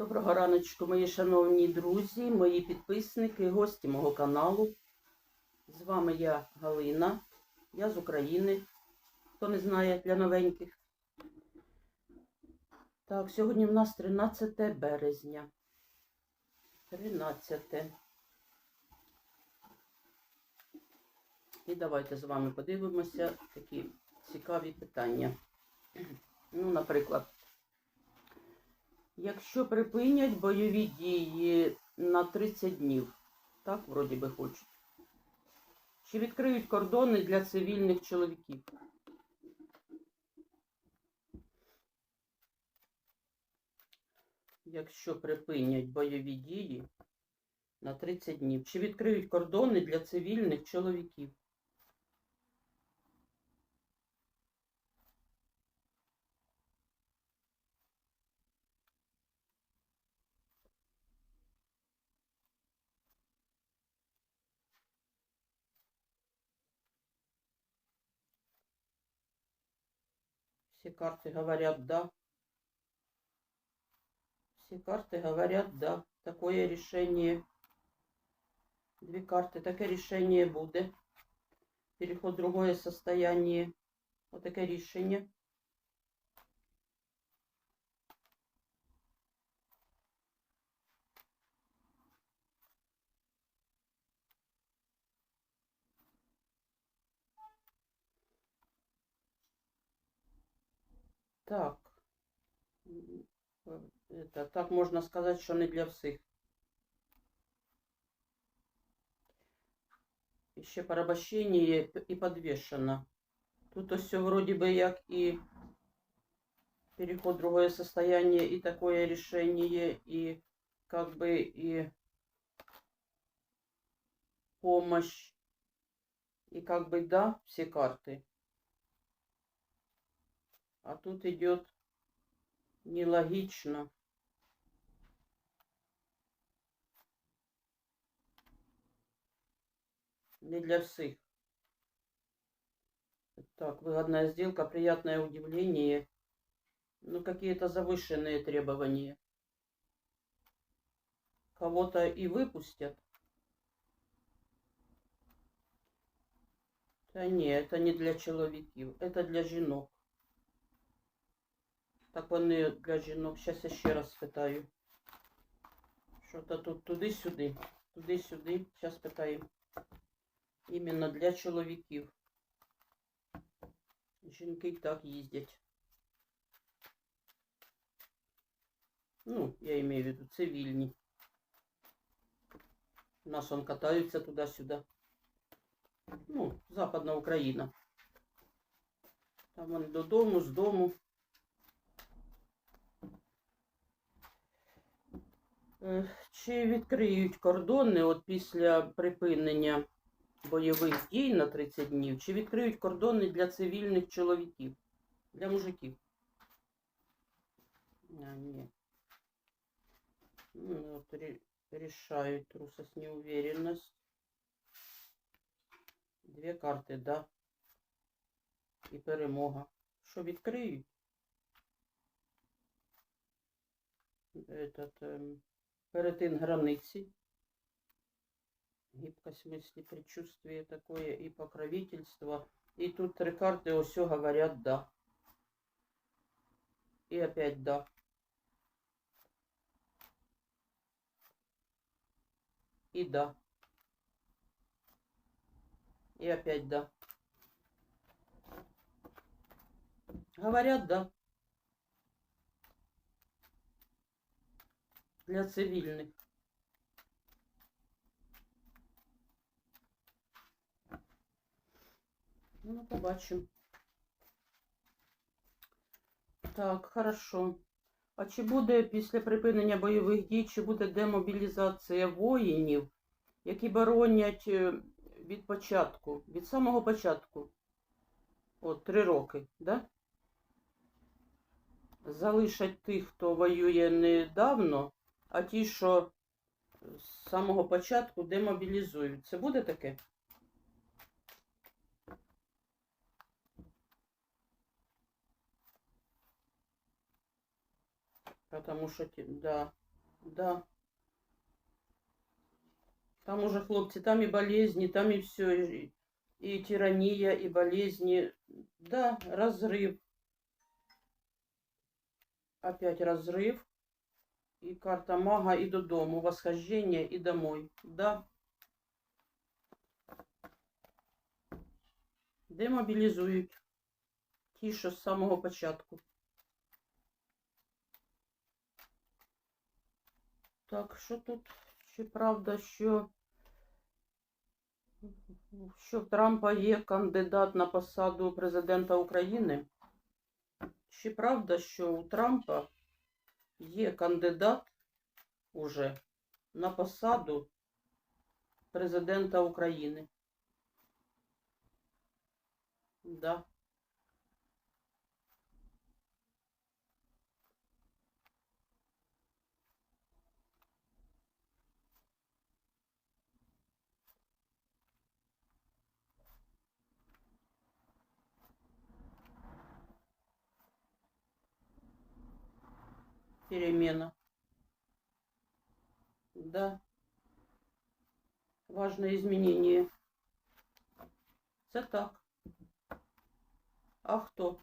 Доброго раночку, мої шановні друзі, мої підписники, гості мого каналу. З вами я Галина, я з України, хто не знає для новеньких. Так, сьогодні в нас 13 березня. 13. І давайте з вами подивимося такі цікаві питання. Ну, наприклад. Якщо припинять бойові дії на 30 днів, так вроді би хочуть. Чи відкриють кордони для цивільних чоловіків? Якщо припинять бойові дії на 30 днів, чи відкриють кордони для цивільних чоловіків? Все карты говорят да. Все карты говорят да. Такое решение. Две карты. Таке решение буде. Переход в другое состояние. Вот таке решение. Так. М, э, Это, так можна сказати, що не для всіх. І ще порабощення і подвешено. Тут ось все вроде бы як і переход в другое состояние, и такое решение, и как бы и помощь, и как бы да, все карты. А тут идет нелогично. Не для всех. Так, выгодная сделка, приятное удивление. Ну, какие-то завышенные требования. Кого-то и выпустят. Да не, это не для чоловіків, это для жінок. Так вони для жінок. Зараз я ще раз спитаю. Що-то тут туди-сюди, туди-сюди. Зараз питаю. Іменно для чоловіків. Жінки так їздять. Ну, я имею в виду цивільні. У нас он катаються туди-сюди. Ну, Западна Україна. Там вони додому, з дому. Чи відкриють кордони от після припинення бойових дій на 30 днів, чи відкриють кордони для цивільних чоловіків, для мужиків? А, ні. Ну, от ре- решают трусость, неуверенность. Дві карти, да. І перемога. Що відкриють? Этот, эм, перетин границі. Гибкость мысли, предчувствие такое и покровительство. И тут три карты все говорят да. И опять да. И да. И опять да. Говорят да. Для цивильных. Ну, побачимо. Так, хорошо. А чи буде після припинення бойових дій, чи буде демобілізація воїнів, які боронять е, від початку, від самого початку? От, три роки, да? Залишать тих, хто воює недавно, а ті, що з самого початку демобілізують. Це буде таке? Потому те- да, Да. Там уже, хлопці, там і болезні, там і все, і, і тиранія, і болезні. Да, розрив. Опять розрив. І карта мага, і додому. Восхождення, і домой. Да. Демобілізують. Ті, що з самого початку. Так, що тут? Чи правда, що, що в Трампа є кандидат на посаду президента України? Чи правда, що у Трампа є кандидат уже на посаду президента України? Да. Перемена. Да. Важное изменение. Це так. А хто?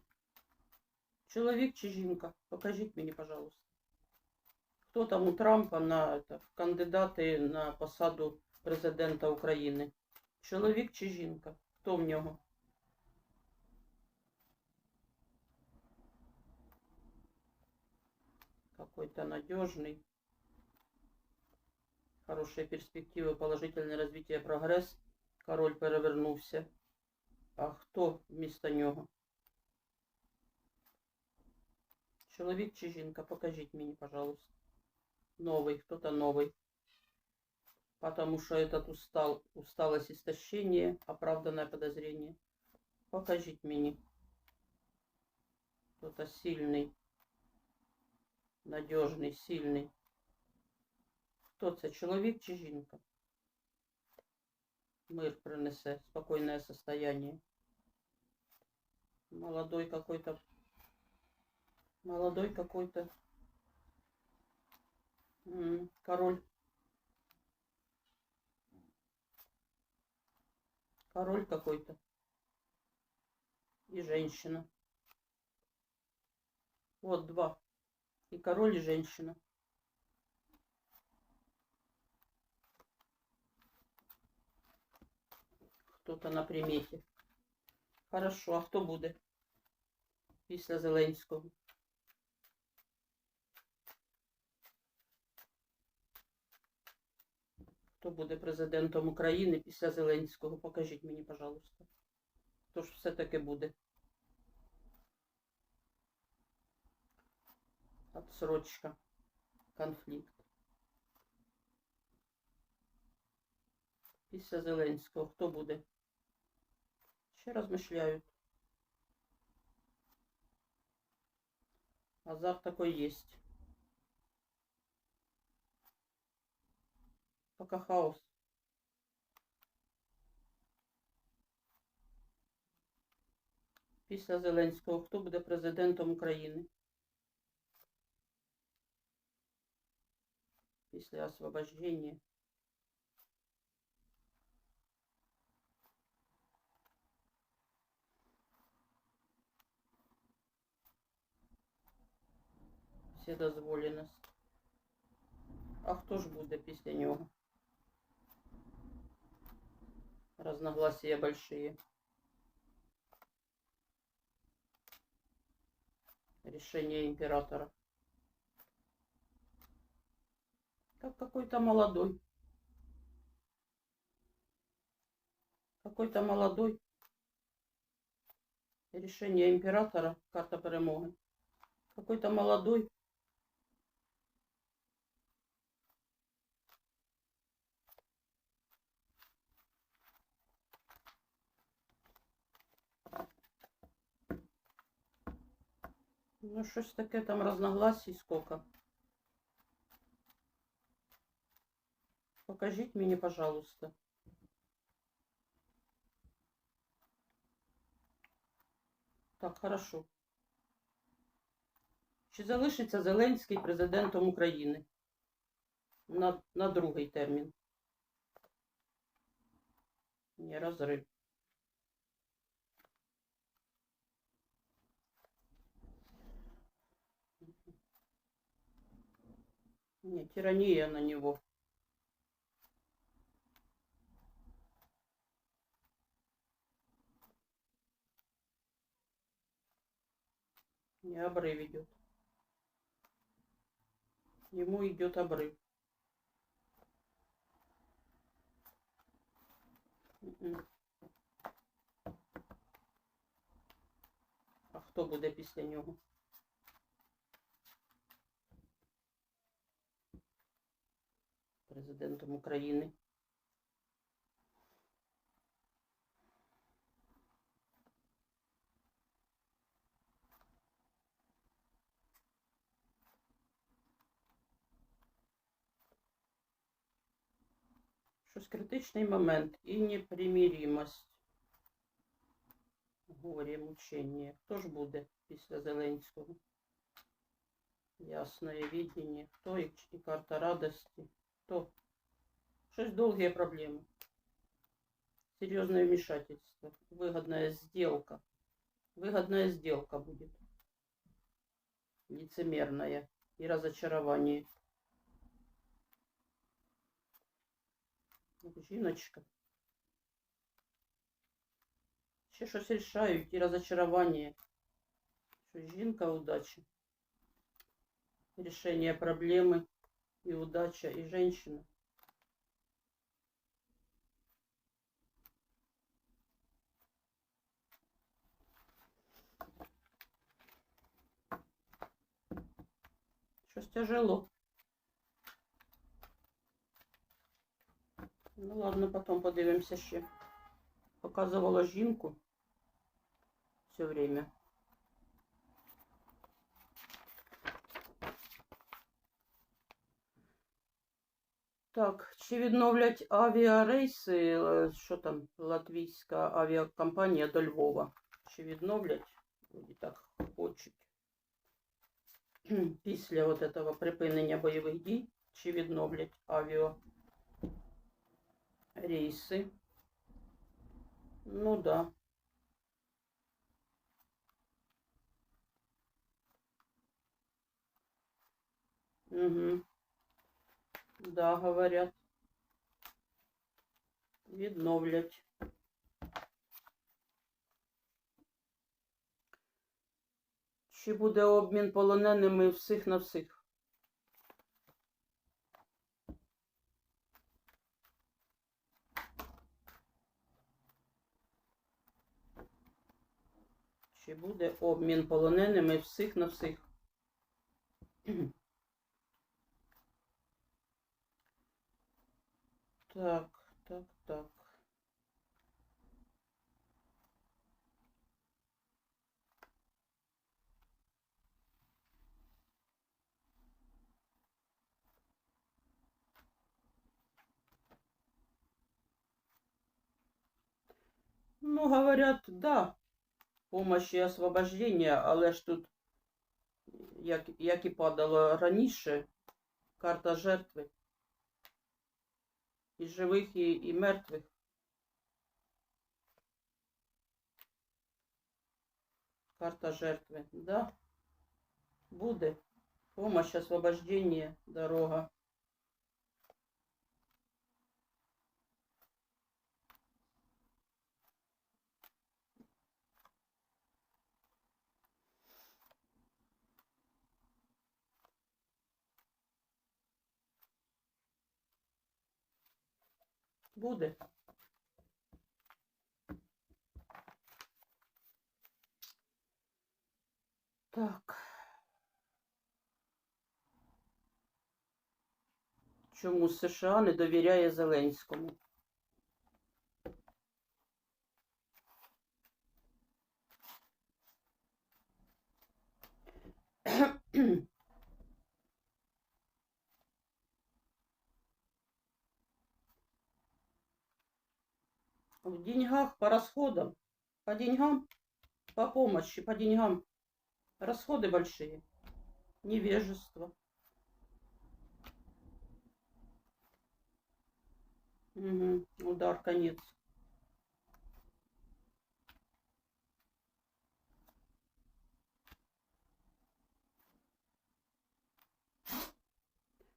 Чоловік чи жінка? Покажіть мені, пожалуйста. Хто там у Трампа на это, кандидати на посаду президента України? Чоловік чи жінка? Хто в нього? какой-то надежный, хорошие перспективы, положительное развитие, прогресс. Король перевернувся. А хто вмісто нього? Чоловік чи жінка? Покажіть мені, пожалуйста. Новый, кто-то новый. Потому что этот устал, усталость, истощение, оправданное подозрение. Покажіть мені. Кто-то сильный. надіжний, сильний. Хто це? Чоловік чи жінка? Мир принесе, спокойное состояние. Молодой какой-то. Молодой какой-то. М, Король. Король какой-то. И женщина. Вот два. И король, и женщина. Кто-то на примете. Хорошо, а хто буде? Після Зеленського. Хто буде президентом України після Зеленського? Покажіть мені, пожалуйста. Хто ж все-таки буде? Отсрочка. Конфлікт. Після Зеленського. Хто буде? Ще розмишляють. Азарт такой есть. Пока хаос. Після Зеленського. Хто буде президентом України? Після освобождения. Вседозволеність. А хто ж буде після нього? Разногласия большие. Решение императора. Как какой-то молодой. Какой-то молодой. Решение императора. Карта перемоги. Какой-то молодой. Ну, щось таке там разногласий сколько. Покажіть мені, пожалуйста. Так, хорошо. Чи залишиться Зеленський президентом України? на, на другий термін. Не розрив. Не, тирания на него. Не обрыв идет. Ему идет обрыв. Мгм. А хто буде після нього? Президентом України. Щось критичний момент і непримиримость. Горе, мучення. Хто ж буде після Зеленського? Ясное видение. Хто і, і карта радості? Хто? Щось довгі проблеми. Серьезное вмешательство. Выгодная сделка. Выгодная сделка будет. Лицемерная. И разочарование. Жіночка. Ще щось рішають і розочарування. Що жінка удача. Решение проблемы и удача, и женщина. Щось тяжело. Ну ладно, потом подивимося ще. Показувала жінку все время. Так, чи відновлять авіарейси, е, що там, латвійська авіакомпанія до Львова? Чи відновлять? Вроді так хочуть. Після от этого припинення бойових дій, чи відновлять Авіарейси? Ну да. Угу. Да, говорят. Відновлять. Чи буде обмін полоненими всіх на всіх? Чи буде обмін полоненими всіх на всіх? Так, так, так. Ну, говорят, да, помощь и освобождение, але ж тут, як, як і падало раніше, карта жертви. І живих, і, і мертвих. Карта жертви, да? Буде. Помощь, освобождение, дорога. Буде. Так. Чому США не довіряє Зеленському? В деньгах по расходам, по деньгам, по помощи, по деньгам. Расходы большие. Невежество. Угу. Удар, конец.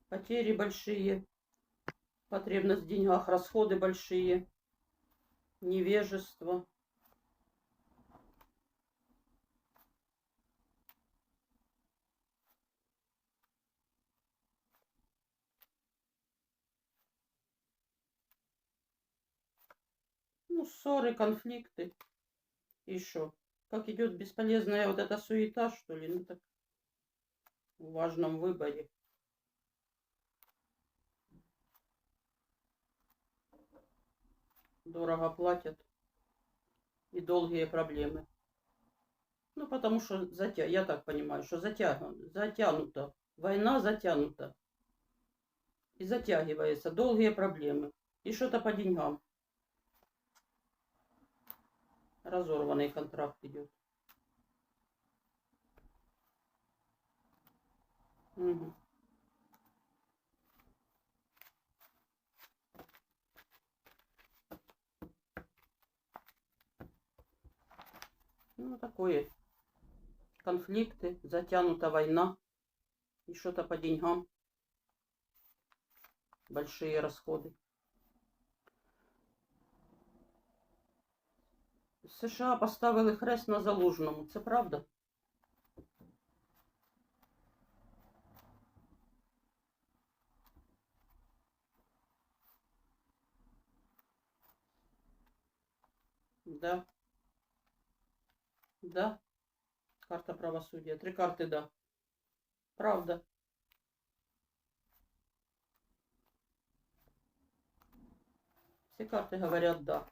Потери большие, потребность в деньгах, расходы большие, невежество. Ну, ссоры, конфликты. Что? Как идет бесполезная вот эта суета, что ли? Ну так в важном выборе. Дорого платят. И долгие проблемы. Ну, потому что затя... я так понимаю, что затя... затянуто. Война затянута. И затягивается. Долгие проблемы. И что-то по деньгам. Разорванный контракт идет. Угу. Ну, такое. Конфликты, затянута война. И что-то по деньгам. Большие расходы. США поставили хрест на залужному. Це правда? Да. Да. Карта правосудия. Три карты да. Правда. Все карты говорят да.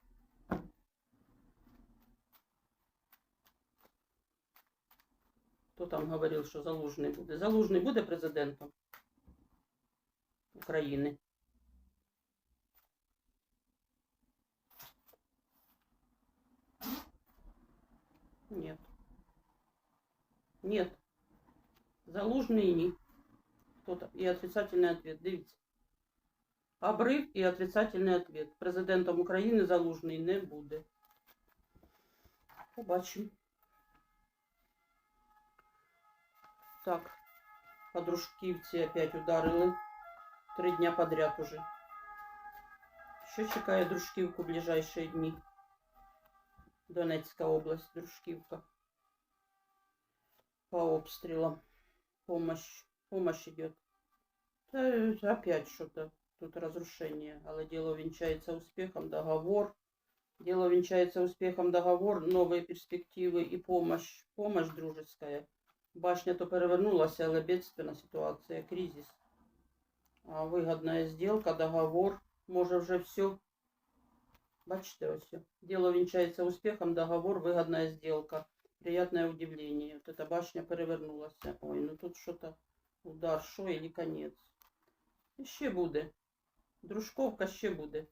Хто там говорив, що Залужний буде? Залужний буде президентом України. Нет. Нет. Залужний ні. Хто-то. І отрицательний ответ. Дивіться. Обрив і отрицательний ответ. Президентом України Залужний не буде. Побачимо. Так, по дружківці опять ударили. Три дня подряд уже. Що чекає дружківку в ближайшие дні? Донецька область, дружківка. По обстрілам. Помощь. Помощь идет. Да, э, опять что-то. Тут разрушение. Але дело венчается успехом. Договор. Дело венчается успехом. Договор. Новые перспективы и помощь. Помощь дружеская. Башня то перевернулася, але бедственна ситуація, кризис. А вигідна сделка, договор, може вже все. Бачите, ось. Дело венчається успехом, договор, выгодная сделка. Приятное удивление. Вот эта башня перевернулася. Ой, ну тут что-то удар, що или конец. Ще буде. Дружковка ще буде.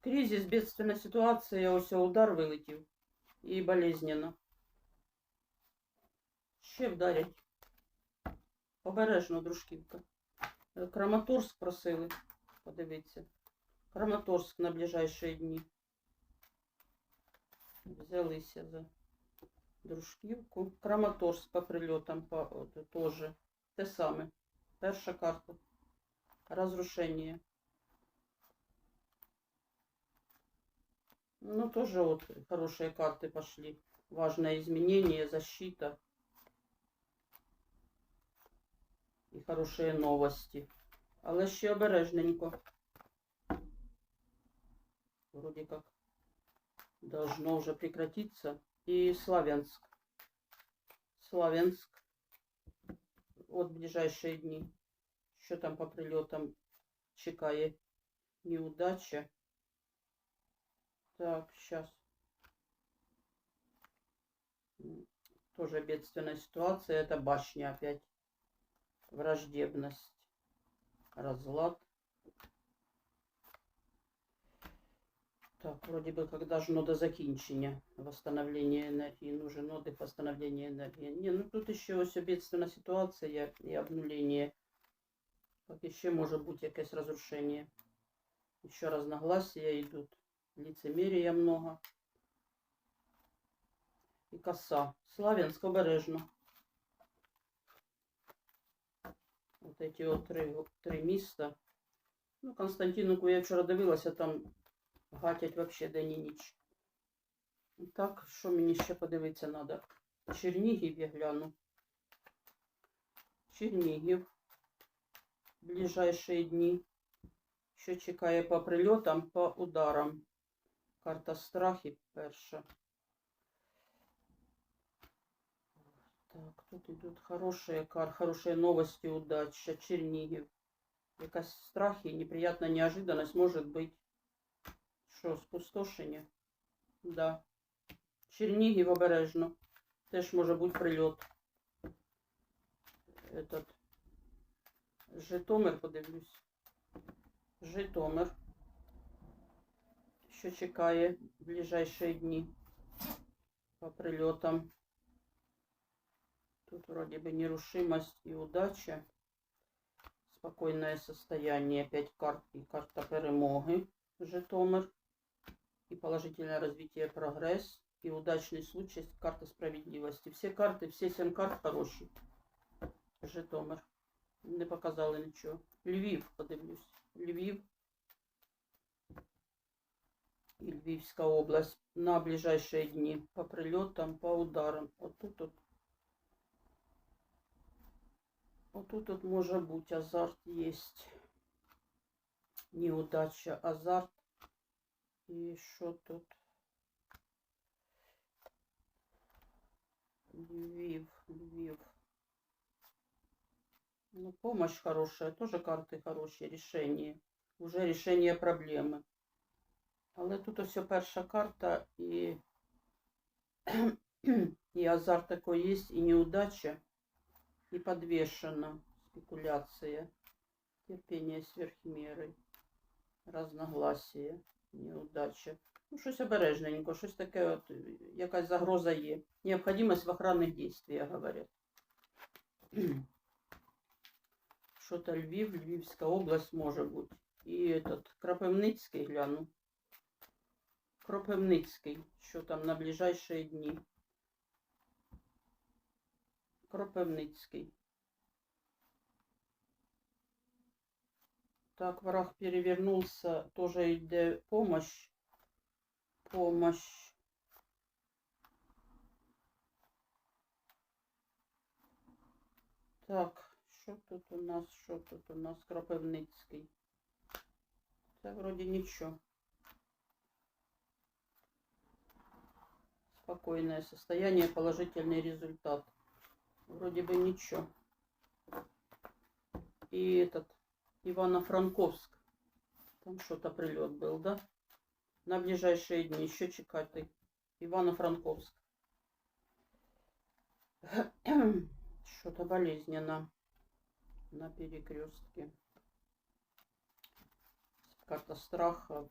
Кризис, бедственна ситуація, ось удар вилетів. І болезненно. Ще вдарять. Обережно, дружківка. Краматорськ просили. Подивіться. Краматорськ на ближайші дні. Взялися за дружківку. Краматорськ по прильотам по, от, теж. Те саме. Перша карта. Разрушение. Ну, тоже вот хорошие карты пошли. Важное изменение, защита. і хороші новості. Але ще обережненько. Вроде как должно уже прекратиться. И Славянск. Славянск. Вот ближайшие дни. Что там по прилетам чекає? Неудача. Так, сейчас. Тоже бедственная ситуация. Это башня опять враждебность, разлад. Так, вроде бы как должно до закінчення восстановления энергии. Нужен отдых, восстановление энергии. Не, ну тут еще ось бедственна ситуація і обнуление. Как еще може бути якесь разрушение. Еще разногласия идут. Лицемерия много. І коса. Славянськ обережно. От эти от три, три міста. Ну, Константиновку я вчора дивилася, там гатять вообще день і ніч. Так, що мені ще подивитися треба? Чернігів я гляну. Чернігів. Ближайшие дні. Що чекає по прильотам, по ударам. Карта страхів перша. Так, тут идут хорошие кар, хорошие новости, удача, Чернигів. Якась страх і неприятна неожиданность может быть. Що, спустошення? Да. Чернігів обережно. Теж може бути прильот. Этот. Житомир, подивлюсь. Житомир. Що чекає в ближайшие дні по прильотам. Тут вроде бы нерушимость и удача. Спокойное состояние. Пять карт и карта перемоги. Житомир. И положительное развитие прогресс. И удачный случай. Карта справедливости. Все карты, все семь карт хороші. Житомир. Не показали нічого. Львів, подивлюсь. Львів. И Львівська область на ближайшие дни по прильотам, по ударам. Вот тут вот Отут тут може бути азарт есть. Неудача, азарт. І що тут? Львів, Львів. Ну, помощь хорошая, тоже карты хорошие, решение. Уже решение проблеми. Але тут ось перша карта і, і азарт такой есть, і неудача. И подвешена спекуляция, терпение сверх меры, разногласия, неудача. Ну, щось обережненько, щось таке, от, якась загроза є. Необходимость в охранних дійствиях, говорять. Що-то Львів, Львівська область може бути. І этот Кропивницький гляну. Кропивницький, що там на ближайшие дні. Кропивницький. Так, враг перевернулся. Тоже йде помощь. Помощь. Так, що тут у нас? Що тут у нас? Кропивницький. Це вроде нічого. Спокойное состояние, положительный результат. Вроде бы ничего. И этот Ивано-Франковск. Там что-то прилет был, да? На ближайшие дни еще чекать ты. Ивано-Франковск. Что-то болезненно на перекрестке. Карта страха.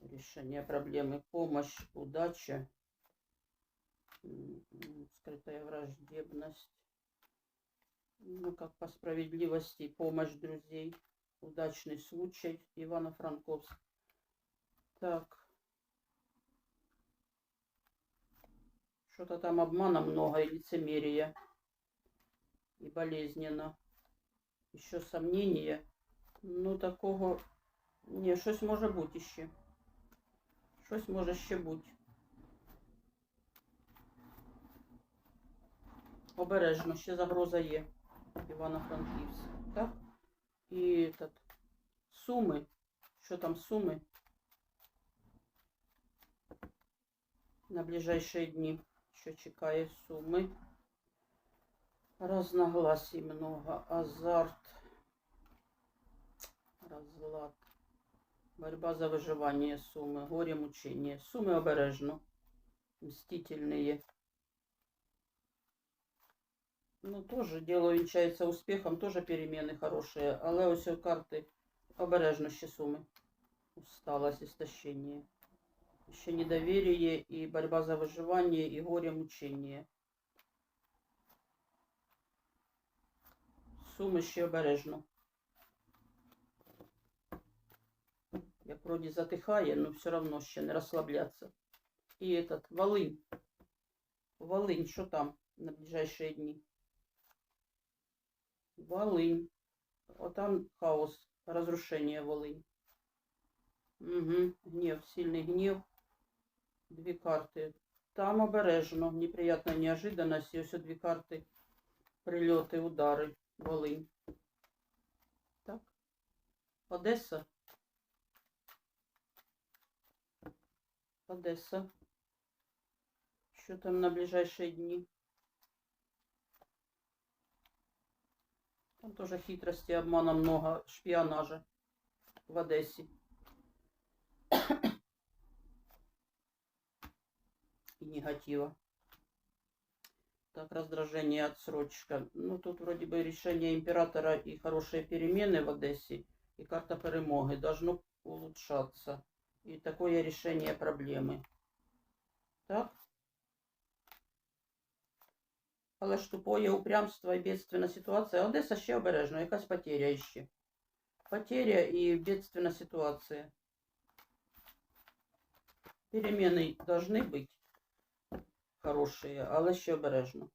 Решение проблемы. Помощь, удача. Скрытая враждебность. Ну, как по справедливости, помощь друзей. Удачный случай. Ивано-Франковск. Так. Что-то там обмана много и лицемерия. И болезненно. Еще сомнения. Ну, такого... Не, щось може бути ще. Щось може ще бути. Обережно, ще загроза є. Івано-Франківськ. Так? І этот, Суми. Що там Суми? На ближайшие дні. Що чекає Суми? Разногласий много. Азарт. Разлад. Борьба за выживание Сумы. Горе, мучение. Сумы обережно. Мстительные. Ну, тоже дело венчается успехом, тоже перемены хорошие. Але ось у карти обережно ще суми. Усталость, истощение. Еще недоверие и борьба за выживание, и горе, мучение. Суми ще обережно. Так, вроді затихає, но все равно ще не розслабляться. І этот, Волинь. Волинь, що там на ближайшие дні? Волынь. Вот там хаос, разрушение Волынь. Угу. Гнев, сильный гнев. Дві карти. Там обережно, неприятна неожиданность. І ось дві карти. Прильоти, удари. Волинь. Так. Одеса. Одеса. Що там на ближайшие дни? Там тоже хитрости, обмана много, шпионажа в Одессе. И негатива. Так, раздражение, отсрочка. Ну, тут вроде бы решение императора и хорошие перемены в Одессе, и карта перемоги должно улучшаться. И такое решение проблемы. Так? Але ж тупое упрямство і бедственна ситуація. Одеса ще обережно, якась потеря іще. Потеря і бедственна ситуація. Перемены должны быть хорошие, але ще обережно.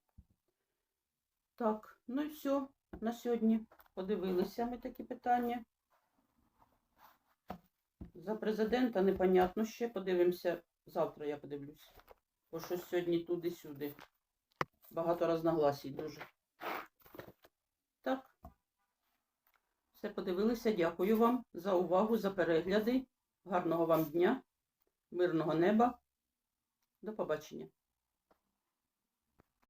Так, ну і все. На сьогодні подивилися ми такі питання. За президента непонятно ще. Подивимося. Завтра я подивлюсь. Бо щось сьогодні туди-сюди. Багато разногласій дуже. Так. Все подивилися. Дякую вам за увагу, за перегляди. Гарного вам дня, мирного неба. До побачення.